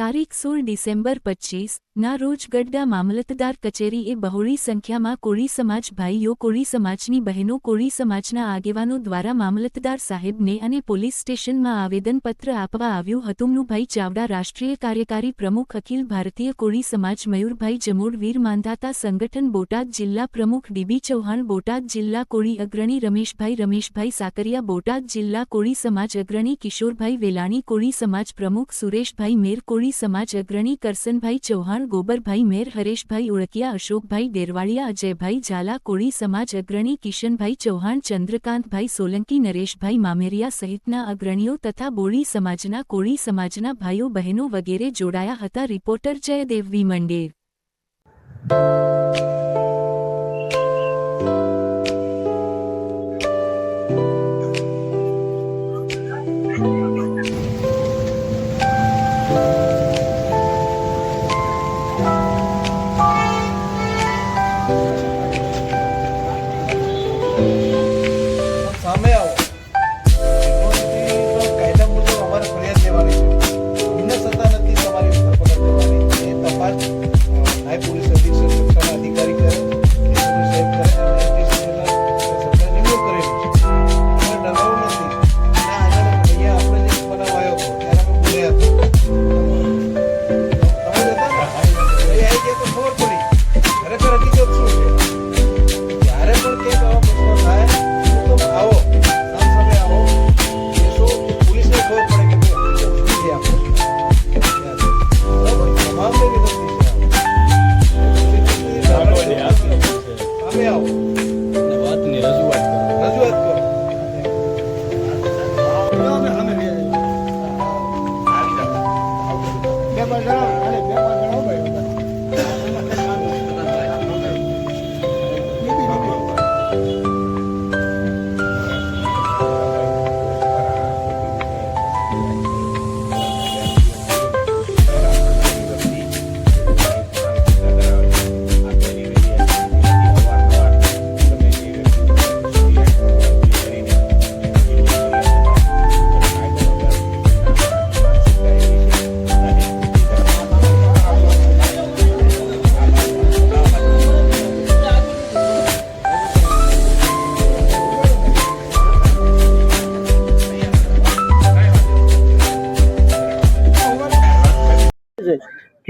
તારીખ સોળ ડિસેમ્બર પચીસ, ના રોજ ગઢડા મામલતદાર કચેરીએ બહોળી સંખ્યામાં કોળી સમાજ ભાઈઓ, કોળી સમાજની બહેનો, કોળી સમાજના આગેવાનો દ્વારા મામલતદાર સાહેબને અને પોલીસ સ્ટેશનમાં આવેદનપત્ર આપવા આવ્યું હતું. ભાઈ ચાવડા, રાષ્ટ્રીય કાર્યકારી પ્રમુખ અખિલ ભારતીય કોળી સમાજ મયુરભાઈ જમોડ, વીર માંધાતા સંગઠન બોટાદ જિલ્લા પ્રમુખ ડીબી ચૌહાણ, બોટાદ જિલ્લા કોળી અગ્રણી રમેશભાઈ રમેશભાઈ સાકરિયા, બોટાદ જિલ્લા કોળી સમાજ અગ્રણી કિશોરભાઈ વેલાણી, કોળી સમાજ પ્રમુખ સુરેશભાઈ મેર, કોળી સમાજ અગ્રણી કરસનભાઈ ચૌહાણ, ગોબરભાઈ મેર, હરેશભાઈ ઉળકિયા અશોકભાઈ દેરવાળીયા અજયભાઈ ઝાલા, કોળી સમાજ અગ્રણી કિશનભાઈ ચૌહાણ, ચંદ્રકાંતભાઈ સોલંકી, નરેશભાઈ મામેરિયા સહિતના અગ્રણીઓ તથા બોળી સમાજના, કોળી સમાજના ભાઈઓ બહેનો વગેરે જોડાયા હતા. Reporter Jaydev V Mander. સામે Obrigado.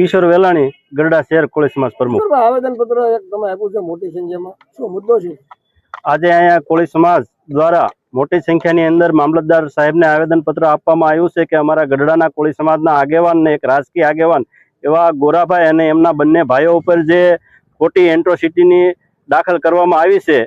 કિશોર વેલાણી ગરડા શહેર કોળી સમાજ પ્રમુખ. આવેદન પત્ર એક તમે આપ્યું છે મોટી સંખ્યામાં? શું મુદ્દો છે? આજે અહીંયા કોળી સમાજ દ્વારા મોટી સંખ્યાની અંદર મામલતદાર સાહેબને આવેદન પત્ર આપવામાં આવ્યું છે કે અમારા ગઢડાના કોળી સમાજના આગેવાન ને એક રાજકીય આગેવાન એવા ગોરાભાઈ અને એમના બંને ભાઈઓ ઉપર જે ખોટી એન્ટ્રોસિટીની દાખલ કરવામાં આવી છે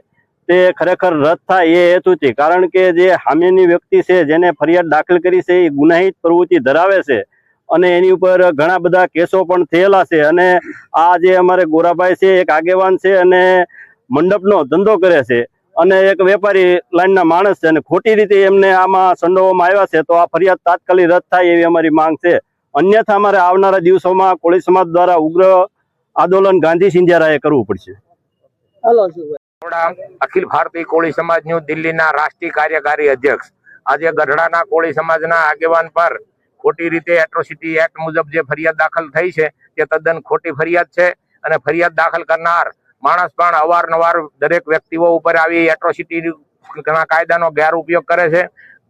તે ખરેખર રદ થાય એ હેતુથી કારણ કે જે હામીની વ્યક્તિ છે જેને ફરિયાદ દાખલ કરી છે એ ગુનાહિત પ્રવૃત્તિ ધરાવે છે. અને એની ઉપર ઘણા બધા કેસો પણ થયેલા છે. અને આ જે અમારે ગોરાભાઈ છે એક આગેવાન છે અને મંડપનો ધંધો કરે છે. અને એક વેપારી લાઈનના માણસ છે અને ખોટી રીતે એમને આમાં સંડોવવામાં આવ્યા છે તો આ ફરિયાદ તાત્કાલિક રદ થાય એવી અમારી માંગ છે. અન્યથા અમારે આવનારા દિવસોમાં કોળી સમાજ દ્વારા ઉગ્ર આંદોલન ગાંધી સિંધિયારાએ કરવું પડશે. હાલો શું થોડા અખિલ ભારતીય કોળી સમાજ ન્યૂ દિલ્હીના રાષ્ટ્રીય કાર્યકારી અધ્યક્ષ. આજે ગઢડાના કોળી સમાજના આગેવાન પર ખોટી રીતે એટ્રોસિટી એક્ટ મુજબ જે ફરિયાદ દાખલ થઈ છે, તે તદ્દન ખોટી ફરિયાદ છે અને ફરિયાદ દાખલ કરનાર માણસ પણ અવારનવાર દરેક વ્યક્તિઓ ઉપર આવી એટ્રોસિટી કાયદાનો ગેરઉપયોગ કરે છે,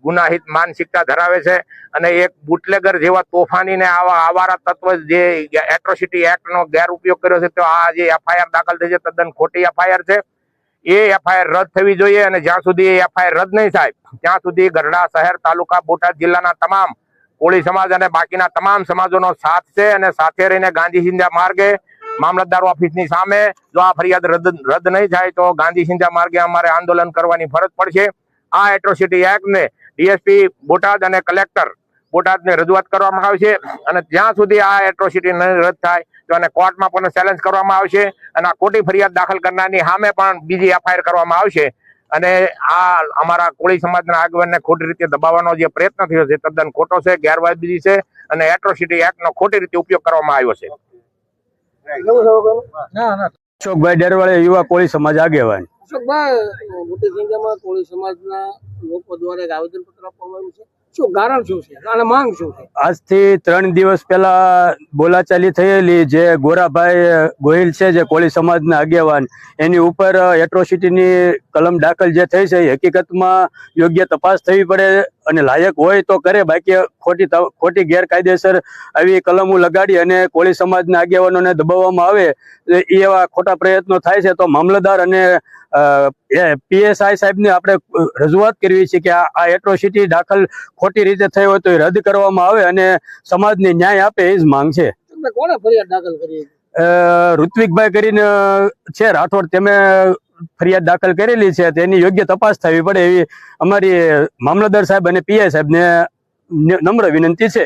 ગુનાહિત માનસિકતા ધરાવે છે અને એક બુટલેગર જેવા તોફાની ને આવા આવારા તત્વ જે એટ્રોસિટી એક્ટ નો ગેરઉપયોગ કર્યો છે, તો આ જે એફઆઈઆર દાખલ થઈ છે તદ્દન ખોટી એફઆઈઆર છે. એ એફઆઈઆર રદ થવી જોઈએ અને જ્યાં સુધી એ એફઆઈઆર રદ નહીં થાય, ત્યાં સુધી ગઢડા શહેર, તાલુકા, બોટાદ જિલ્લાના તમામ કોળી સમાજ અને બાકીના તમામ સમાજોનો સાથ છે અને સાથે રહીને ગાંધી સિંધ્યા માર્ગે મામલતદાર ઓફિસની સામે જો આ ફરિયાદ રદ રદ નહીં થાય તો ગાંધી સિંધ્યા માર્ગે અમારે આંદોલન કરવાની ફરજ પડશે. આ એટ્રોસિટી એક્ટને ડીએસપી બોટાદ અને કલેક્ટર બોટાદને રજૂઆત કરવામાં આવશે અને જ્યાં સુધી આ એટ્રોસિટી નહીં રદ થાય તો એને કોર્ટમાં પણ ચેલેન્જ કરવામાં આવશે અને આ ખોટી ફરિયાદ દાખલ કરનારની સામે પણ બીજી એફઆઈઆર કરવામાં આવશે. અને આ અમારા કોળી સમાજના આગેવાનને ખોટી રીતે દબાવવાનો જે પ્રયત્ન થયો છે તદ્દન ખોટો છે ગેરવાજબી છે અને એટ્રોસિટી એક્ટનો ખોટી રીતે ઉપયોગ કરવામાં આવ્યો છે. અશોકભાઈ ડેરવાળે યુવા કોળી સમાજ આગેવાન. અશોકભાઈ મોટી સંખ્યામાં કોળી સમાજના લોકો દ્વારા આવેદન પત્ર આપવામાં આવ્યું છે. શું કારણ શું છે? અને માંગ શું છે? આજથી ત્રણ દિવસ પહેલા બોલાચાલી થયેલી જે ગોરાભાઈ ગોહિલ છે, જે કોળી સમાજના આગેવાન, એની ઉપર એટ્રોસિટીની કલમ દાખલ જે થઈ છે હકીકતમાં યોગ્ય તપાસ થવી પડે અને લાયક હોય તો કરે. બાકી ખોટી ખોટી ગેરકાયદેસર આવી કલમો લગાડી અને કોળી સમાજના આગેવાનોને દબાવવામાં આવે એ એવા ખોટા પ્રયત્નો થાય છે. તો મામલતદાર અને પીએસઆઈ સાહેબને આપણે રજૂઆત કરવી છે કે આ એટ્રોસિટી દાખલ ખોટી રીતે થઈ હોય તો એ રદ કરવામાં આવે અને સમાજને ન્યાય આપે એ જ માંગ છે. કોને ફરિયાદ દાખલ કરી? ઋત્વિકભાઈ કરીને છે રાઠોડ. તેમે ફરિયાદ દાખલ કરેલી છે તેની યોગ્ય તપાસ થવી પડે એવી અમારી મામલતદાર સાહેબ અને પીઆઈ સાહેબને નમ્ર વિનંતી છે.